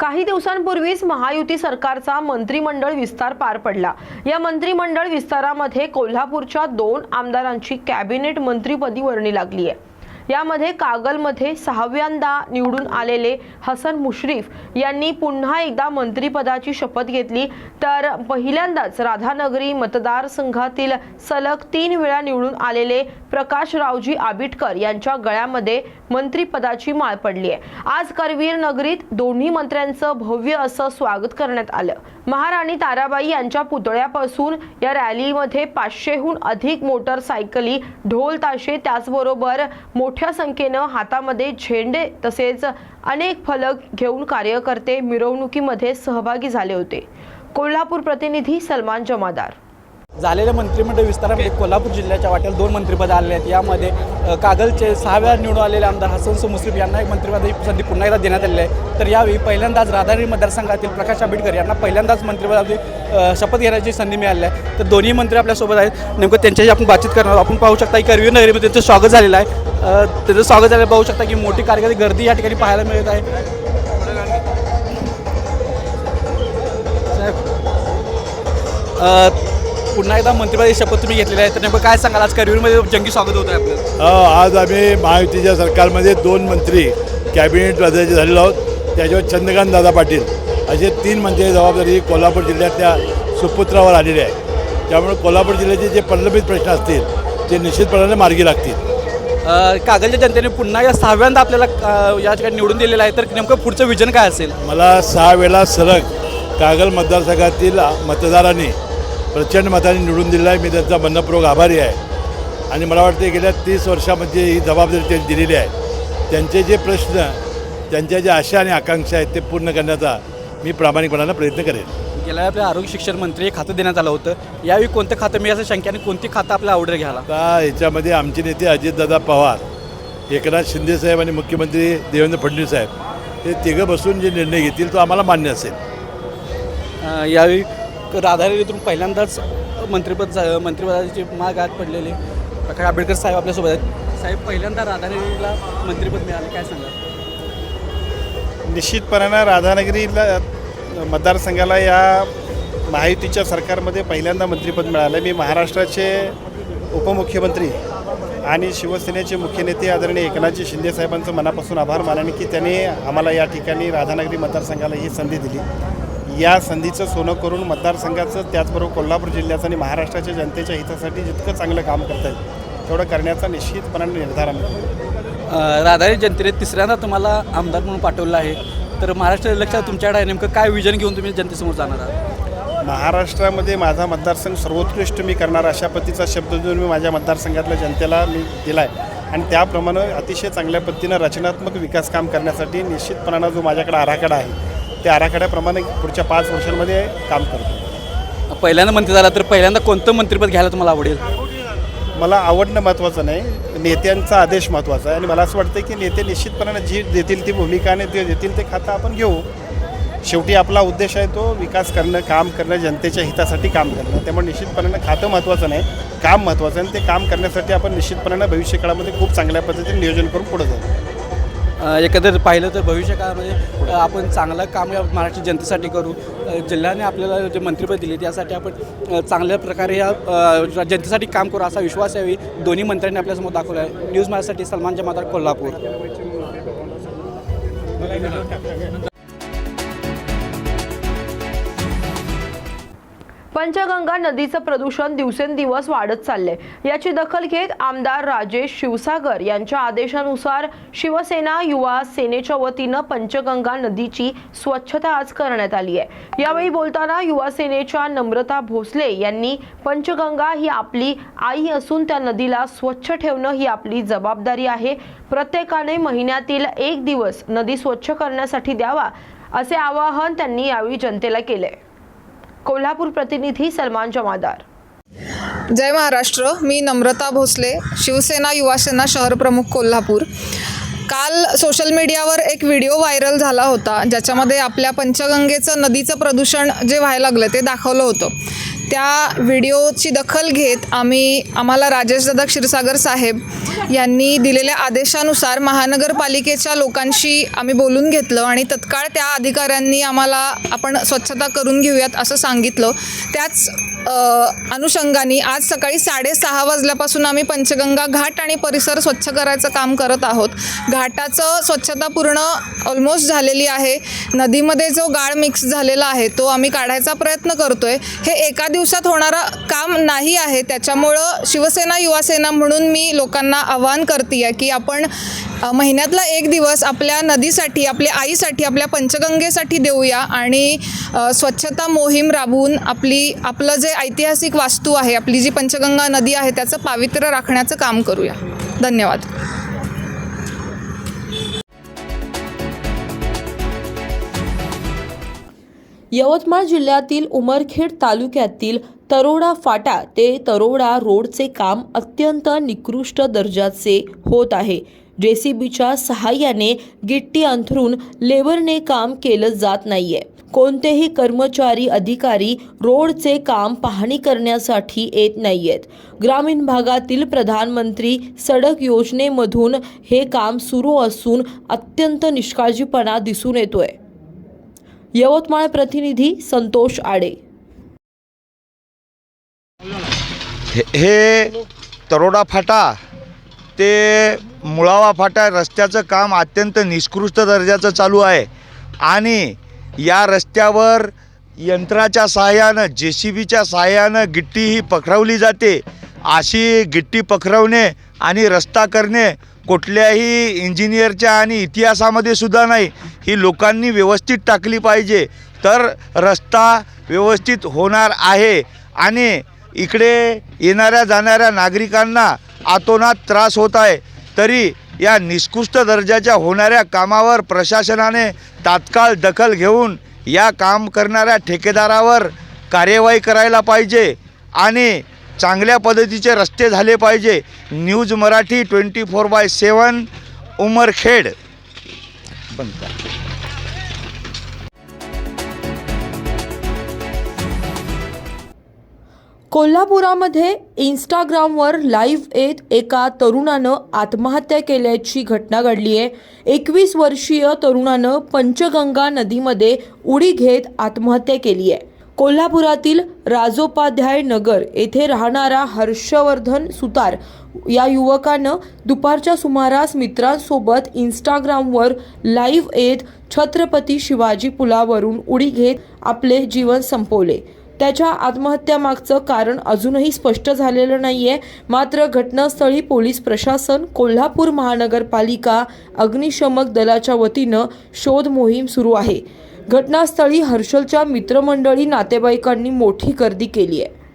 काही दिवसांपूर्वीच महायुती सरकारचा मंत्रिमंडळ विस्तार पार पडला. या मंत्रिमंडळ विस्तारामध्ये कोल्हापूरच्या दोन आमदारांची कॅबिनेट मंत्रीपदी वर्णी लागली आहे. यामध्ये कागलमध्ये सहाव्यांदा निवडून आलेले हसन मुश्रीफ यांनी पुन्हा एकदा मंत्रिपदाची शपथ घेतली. तर पहिल्यांदाच राधानगरी मतदारसंघातील सलग तीन वेळा निवडून आलेले प्रकाश रावजी आबिटकर यांच्या गळ्यामध्ये मंत्रीपदाची माळ पडली आहे. आज करवीर नगरीत दोन्ही मंत्र्यांचं भव्य असं स्वागत करण्यात आलं. महाराणी ताराबाई यांच्या पुतळ्यापासून या रॅलीमध्ये पाचशेहून अधिक मोटरसायकली ढोल ताशे त्याचबरोबर मोठ्या संख्येनं हातामध्ये झेंडे तसेच अनेक फलक घेऊन कार्यकर्ते मिरवणुकीमध्ये सहभागी झाले होते. कोल्हापूर प्रतिनिधी सलमान जमादार. झालेल्या मंत्रिमंडळ विस्तारामध्ये कोल्हापूर जिल्ह्याच्या वाट्याला दोन मंत्रिपद आले आहेत. यामध्ये अ, कागलचे सहाव्या निवडून आलेले आमदार हसन मुस्लिम यांना एक मंत्रिपद संधी पुन्हा एकदा देण्यात आलेली आहे. तर यावेळी पहिल्यांदाच राधानगरी मतदारसंघातील प्रकाश आंबेडकर यांना पहिल्यांदाच मंत्रिपदाची शपथ घेण्याची संधी मिळाली आहे. तर दोन्ही मंत्री आपल्यासोबत आहेत. नेमकं त्यांच्याशी आपण बातचीत करणार आपण पाहू शकता की करवीर नगरीमध्ये त्यांचं स्वागत झालेलं आहे. अ, त्याचं स्वागत झालेलं पाहू शकता की मोठी कार्यकर्ती गर्दी या ठिकाणी पाहायला मिळत आहे. साहेब, पुन्हा एकदा मंत्रिपदाची शपथ तुम्ही घेतलेली आहे. तर नेमकं काय सांगाल? आज करवीरमध्ये जंगी स्वागत होतं आहे आपलं आज आम्ही महायुतीच्या सरकारमध्ये दोन मंत्री कॅबिनेट पदाचे झालेलो आहोत. त्याच्यावर चंद्रकांत दादा पाटील असे तीन मंत्री जबाबदारी कोल्हापूर जिल्ह्यातल्या सुपुत्रावर आलेली आहे. त्यामुळे कोल्हापूर जिल्ह्याचे जे प्रलंबित प्रश्न असतील ते निश्चितपणाने मार्गी लागतील. कागलच्या जनतेने पुन्हा या सहाव्यांदा आपल्याला या ठिकाणी निवडून दिलेलं आहे. तर नेमकं पुढचं विजन काय असेल? मला सहा वेळा सलग कागल मतदारसंघातील मतदारांनी प्रचंड मताने निवडून दिलेला आहे मी त्यांचा मनपूर्वक आभारी आहे. आणि मला वाटते गेल्या तीस वर्षामध्ये ही जबाबदारी त्यांनी दिलेली आहे. त्यांचे जे प्रश्न त्यांच्या ज्या आशा आणि आकांक्षा आहेत ते पूर्ण करण्याचा मी प्रामाणिकपणानं प्रयत्न करेन. गेल्या आपल्या आरोग्य शिक्षण मंत्री हे खातं देण्यात आलं होतं. यावेळी कोणतं खातं मिळायचं शंका आणि कोणती खातं आपल्या आवडेल घ्यायला? आता याच्यामध्ये आमचे नेते अजितदादा पवार एकनाथ शिंदेसाहेब आणि मुख्यमंत्री देवेंद्र फडणवीस साहेब हे तिघं बसून जे निर्णय घेतील तो आम्हाला मान्य असेल. यावेळी राधानगरीतून पहिल्यांदाच मंत्रिपद झा- मंत्रिपदाची माग आत पडलेली. प्रकाश आंबेडकर साहेब आपल्यासोबत आहेत. साहेब पहिल्यांदा राधानगरीला मंत्रिपद मिळालं काय सांगा निश्चितपणानं राधानगरीला मतदारसंघाला या महायुतीच्या सरकारमध्ये पहिल्यांदा मंत्रिपद मिळालं. मी महाराष्ट्राचे उपमुख्यमंत्री आणि शिवसेनेचे मुख्य नेते आदरणीय एकनाथजी शिंदे साहेबांचं मनापासून आभार मानणे की त्यांनी आम्हाला या ठिकाणी राधानगरी मतदारसंघाला ही संधी दिली. या संधीचं सोनं करून मतदारसंघाचं त्याचबरोबर कोल्हापूर जिल्ह्याचं आणि महाराष्ट्राच्या जनतेच्या हितासाठी जितकं चांगलं काम करता येईल तेवढं करण्याचा निश्चितपणाने निर्धार आम्ही राधानगरी जनतेने तिसऱ्यांदा तुम्हाला आमदार म्हणून पाठवलं आहे. तर महाराष्ट्र लक्षात तुमच्याकडे आहे नेमकं काय विजन घेऊन तुम्ही जनतेसमोर जाणार आहात? महाराष्ट्रामध्ये माझा मतदारसंघ सर्वोत्कृष्ट मी करणार अशा पद्धतीचा शब्द देऊन मी माझ्या मतदारसंघातल्या जनतेला मी दिला आहे आणि त्याप्रमाणे अतिशय चांगल्या पद्धतीनं रचनात्मक विकास काम करण्यासाठी निश्चितपणानं जो माझ्याकडे आराखडा आहे त्या आराखड्याप्रमाणे पुढच्या पाच वर्षांमध्ये काम करतो. पहिल्यांदा मंत्री झाला तर पहिल्यांदा कोणतं मंत्रिपद घ्यायला तुम्हाला आवडेल? मला आवडणं महत्त्वाचं नाही. नेत्यांचा आदेश महत्त्वाचा आहे आणि मला असं वाटतं की नेते निश्चितपणानं जी देतील ती भूमिका आणि ते देतील ते खातं आपण घेऊ. शेवटी आपला उद्देश आहे तो विकास करणं काम करणं जनतेच्या हितासाठी काम करणं. त्यामुळे निश्चितपणानं खातं महत्त्वाचं नाही. काम महत्त्वाचं आहे आणि ते काम करण्यासाठी आपण निश्चितपणानं भविष्यकाळामध्ये खूप चांगल्या पद्धतीने नियोजन करून पुढे जाऊ. एकंदर पाहिलं तर भविष्य काळामध्ये आपण चांगलं काम या महाराष्ट्र जनतेसाठी करू. जिल्ह्याने आपल्याला जे मंत्रिपद दिले त्यासाठी आपण चांगल्या प्रकारे या जनतेसाठी काम करू असा विश्वास यावेळी दोन्ही मंत्र्यांनी आपल्यासमोर दाखवला आहे. न्यूज माझ्यासाठी सलमान जमादार कोल्हापूर. पंचगंगा नदीचं प्रदूषण दिवसेंदिवस वाढत चाललंय. याची दखल घेत आमदार राजेश शिवसागर यांच्या आदेशानुसार शिवसेना युवा सेनेच्या वतीनं पंचगंगा नदीची स्वच्छता आज करण्यात आली आहे. यावेळी बोलताना युवा सेनेच्या नम्रता भोसले यांनी पंचगंगा ही आपली आई असून त्या नदीला स्वच्छ ठेवणं ही आपली जबाबदारी आहे. प्रत्येकाने महिन्यातील एक दिवस नदी स्वच्छ करण्यासाठी द्यावा असे आवाहन त्यांनी यावेळी जनतेला केले कोल्हापूर प्रतिनिधी सलमान जमादार. जय महाराष्ट्र मी नम्रता भोसले शिवसेना युवासेना शहर प्रमुख कोल्हापूर. काल सोशल मीडियावर एक व्हिडिओ व्हायरल झाला होता ज्याच्यामध्ये आपल्या पंचगंगेचं नदीचं प्रदूषण जे व्हायला लागलं ते दाखवलं होतं. त्या व्हिडिओची दखल घेत आम्ही आम्हाला राजेशदादा क्षीरसागर साहेब यांनी दिलेल्या आदेशानुसार महानगरपालिकेच्या लोकांशी आम्ही बोलून घेतलं आणि तत्काळ त्या अधिकाऱ्यांनी आम्हाला आपण स्वच्छता करून घेऊयात असं सांगितलं. त्याच अनुषंगाने आज सकाळी साडेसहा वाजल्यापासून आम्ही पंचगंगा घाट आणि परिसर स्वच्छ करायचं काम करत आहोत. घाटाचं स्वच्छता पूर्ण ऑलमोस्ट झालेली आहे. नदीमध्ये जो गाळ मिक्स झालेला आहे तो आम्ही काढायचा प्रयत्न करतोय. हे एका दिवसात होणारं काम नाही आहे. त्याच्यामुळं शिवसेना युवासेना म्हणून मी लोकांना आवाहन करते आहे की आपण महिन्यातला एक दिवस आपल्या नदीसाठी आपल्या आईसाठी आपल्या पंचगंगेसाठी देऊया आणि स्वच्छता मोहीम राबवून आपली आपलं जे ऐतिहासिक वास्तू आहे आपली जी पंचगंगा नदी आहे त्याचं पावित्र्य राखण्याचं काम करूया. धन्यवाद. यवतमाळ जिल्ह्यातील उमरखेड तालुक्यातील तरोडा फाटा ते तरोडा रोडचे काम अत्यंत निकृष्ट दर्जाचे होत आहे. जे सी बीच्या सहाय्याने गिट्टी अंथरून लेबरने काम केलं जात नाहीये. कोणतेही कर्मचारी अधिकारी रोडचे काम पाहणी करण्यासाठी येत नाहीयेत. ग्रामीण भागातील प्रधानमंत्री सडक योजनेमधून हे काम सुरू असून अत्यंत निष्काळजीपणा दिसून येतोय. यवतमाळ प्रतिनिधी संतोष आडे. हे तरोडा फाटा ते मुळावा फाटा रस्त्याचं काम अत्यंत निष्कृष्ट दर्जाचं चालू आहे. आणि या रस्त्यावर यंत्राच्या सहाय्यानं जे सी बीच्या सहाय्यानं गिट्टी ही पखरवली जाते. अशी गिट्टी पखरवणे आणि रस्ता करणे कुठल्याही इंजिनियरच्या आणि इतिहासामध्ये सुद्धा नाही ही लोकांनी व्यवस्थित टाकली पाहिजे. तर रस्ता व्यवस्थित होणार आहे आणि इकडे येणाऱ्या जाणाऱ्या नागरिकांना आतोनात त्रास होत आहे. तरी या निष्कृष्ट दर्जाच्या होणाऱ्या कामावर प्रशासनाने तात्काळ दखल घेऊन या काम करणाऱ्या ठेकेदारावर कार्यवाही करायला पाहिजे आणि चांगल्या पद्धतीचे रस्ते झाले पाहिजे. News Marathi twenty four by seven Umarkhed बनता कोल्हापुरामध्ये इंस्टाग्रामवर लाईव्ह येत एका तरुणानं आत्महत्या केल्याची घटना घडली आहे. एकवीस वर्षीय तरुणानं पंचगंगा नदीमध्ये उडी घेत आत्महत्या केली आहे. कोल्हापुरातील राजोपाध्याय नगर येथे राहणारा हर्षवर्धन सुतार या युवकानं दुपारच्या सुमारास मित्रांसोबत इंस्टाग्रामवर लाईव्ह येत छत्रपती शिवाजी पुलावरून उडी घेत आपले जीवन संपवले. त्याच्या आत्महत्यामागचं कारण अजूनही स्पष्ट झालेलं नाहीये. मात्र घटनास्थळी पोलीस प्रशासन कोल्हापूर महानगरपालिका अग्निशमक दलाच्या वतीनं शोध मोहीम सुरू आहे. घटनास्थळी हर्षलच्या मित्रमंडळी नातेवाईकांनी मोठी गर्दी केली आहे.